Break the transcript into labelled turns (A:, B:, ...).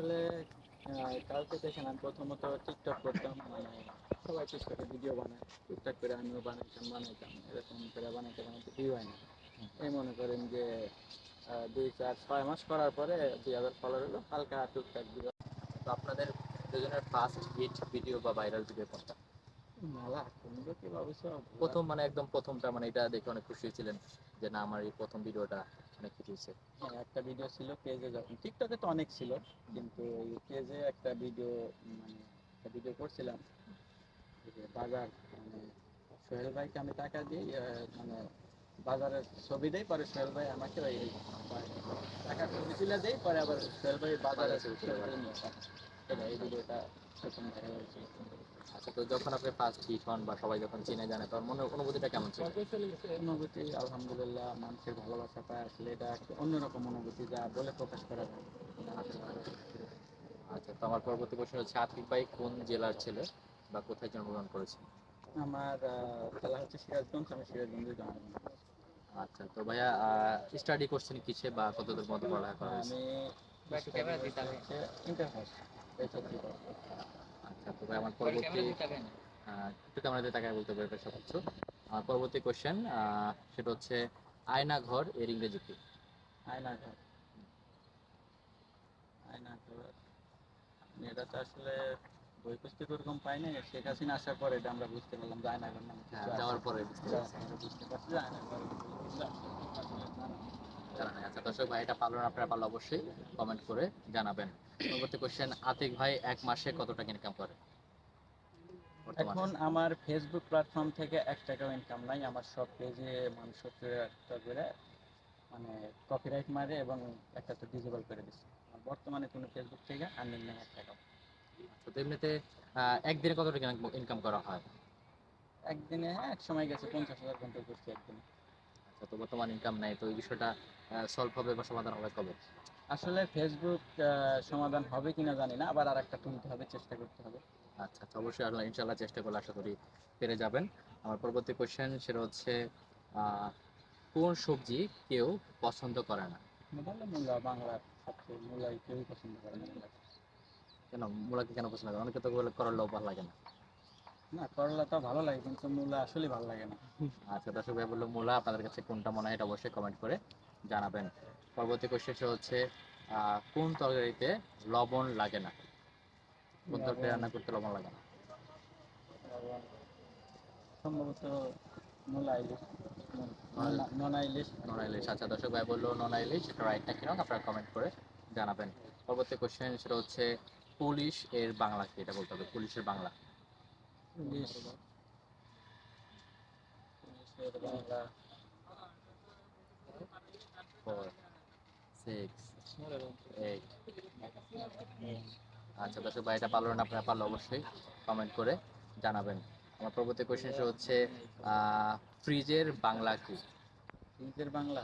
A: আসলে কালকে দেখেন আমি প্রথমত টিকটক করতাম মানে সবাই টিকটকে ভিডিও বানায় টুকটাক করে আমিও বানাইতাম বানাইতাম এরকম করে বানাইতে বানাইতে ভিউ হয় না। এই মনে করেন যে দুই চার ছয় মাস করার পরে দুই হাজার ফলোয়ার হলো হালকা টুকটাক ভিডিও
B: তো আপনাদের দুজনের ফার্স্ট হিট ভিডিও বা ভাইরাল ভিডিও কোনটা?
A: মেলা কোনটা কি ভাবছ
B: প্রথম মানে একদম প্রথমটা মানে এটা দেখে অনেক খুশি হয়েছিলেন যে না আমার এই প্রথম ভিডিওটা অনেক হয়েছে
A: হ্যাঁ, একটা ভিডিও ছিল পেজে যখন টিকটকে তো অনেক ছিল কিন্তু এই পেজে একটা ভিডিও মানে একটা ভিডিও করছিলাম বাজার মানে সোহেল ভাইকে আমি টাকা দিই মানে বাজারের ছবি দেই পরে সোহেল ভাই আমাকে ওই টাকার ছবি তুলে দেয় পরে আবার সোহেল ভাই বাজারে এটা প্রথম
B: আচ্ছা তো যখন আপনি ফার্স্ট হিট হন বা সবাই যখন চিনে জানে তখন মনে অনুভূতিটা কেমন ছিল?
A: অনুভূতি আলহামদুলিল্লাহ মানুষের ভালোবাসা পায় আসলে এটা একটা অন্যরকম অনুভূতি যা বলে প্রকাশ করা যায়।
B: আচ্ছা তো আমার পরবর্তী প্রশ্ন হচ্ছে আতিক ভাই কোন জেলার ছেলে বা কোথায় জন্মগ্রহণ করেছেন?
A: আমার খেলা হচ্ছে সিরাজগঞ্জ আমি সিরাজগঞ্জে জন্মগ্রহণ
B: আচ্ছা তো ভাইয়া স্টাডি করছেন কিসে বা কতদূর মধ্যে পড়ালেখা করা হয়েছে?
A: আমি
B: আচ্ছা তো আমার পরবর্তী একটু ক্যামেরাতে তাকায় বলতে পারবে সব কিছু আমার পরবর্তী কোশ্চেন সেটা হচ্ছে আয়না ঘর এর ইংরেজি কি?
A: আয়না ঘর আয়না ঘর এটা তো আসলে বই পুস্তক ওরকম পাই না শেখ হাসিনা আসার পরে এটা আমরা বুঝতে পারলাম যে আয়না ঘর নামে
B: হ্যাঁ। যাওয়ার পরে বুঝতে পারছি।
A: বুঝতে পারছি আয়না ঘর জানা নেই।
B: আচ্ছা দর্শক ভাই এটা পারলেন আপনারা পারলে অবশ্যই কমেন্ট করে জানাবেন। পরবর্তী কোশ্চেন আতিক ভাই এক মাসে কত টাকা ইনকাম করে?
A: এখন আমার ফেসবুক প্ল্যাটফর্ম থেকে এক টাকাও ইনকাম নাই। আমার সব পেজে মানুষ করে মানে কপিরাইট মারে এবং একটা তো ডিজেবল করে দিচ্ছে বর্তমানে কোনো ফেসবুক থেকে আর্নিং নেই এক টাকাও।
B: আচ্ছা, তো এমনিতে একদিনে কত টাকা ইনকাম করা হয়?
A: একদিনে হ্যাঁ এক সময় গেছে পঞ্চাশ হাজার ঘণ্টা করছি একদিনে।
B: আচ্ছা তো বর্তমান ইনকাম নাই তো এই বিষয়টা সলভ হবে বা সমাধান হবে কবে?
A: আসলে ফেসবুক সমাধান হবে কিনা জানি না আবার আর একটা তুলতে হবে চেষ্টা করতে হবে।
B: আচ্ছা আচ্ছা অবশ্যই আল্লাহ ইনশাল্লাহ চেষ্টা করলে আশা করি পেরে যাবেন। আমার পরবর্তী কোশ্চেন সেটা হচ্ছে আহ, কোন সবজি কেউ পছন্দ করে না?
A: মূলা বাংলা সবচেয়ে মূলাই কেউই পছন্দ করে না।
B: কেন? মূলাকে কেন পছন্দ করে? অনেকে তো বলে করলেও ভালো লাগে না।
A: না করলা তো ভালো লাগে কিন্তু মূলা আসলে ভালো লাগে না।
B: আচ্ছা দর্শক ভাই বলল মূলা আপনাদের কাছে কোনটা মনে হয় এটা অবশ্যই কমেন্ট করে জানাবেন। পরবর্তী কোশ্চেন হচ্ছে কোন তরকারিতে লবণ লাগে না? কোন তরকারি রান্না করতে লবণ লাগে না?
A: সম্ভবত মূলা ইলিশ। নন- ননা ইলিশ।
B: নন ইলিশ। আচ্ছা দর্শক ভাই বলল নন ইলিশ এটা রাইটটা আপনারা কমেন্ট করে জানাবেন। পরবর্তী কোশ্চেন সেটা হচ্ছে পুলিশ এর বাংলা কি? এটা বলতে হবে পুলিশের বাংলা।
A: ইলিশ ইলিশের বাংলা
B: ফোর সিক্স এইট আচ্ছা দর্শক ভাই এটা পারল না আপনারা পারলে অবশ্যই কমেন্ট করে জানাবেন। আমার পরবর্তী কোশ্চেন হচ্ছে ফ্রিজের বাংলা কি?
A: ফ্রিজের বাংলা?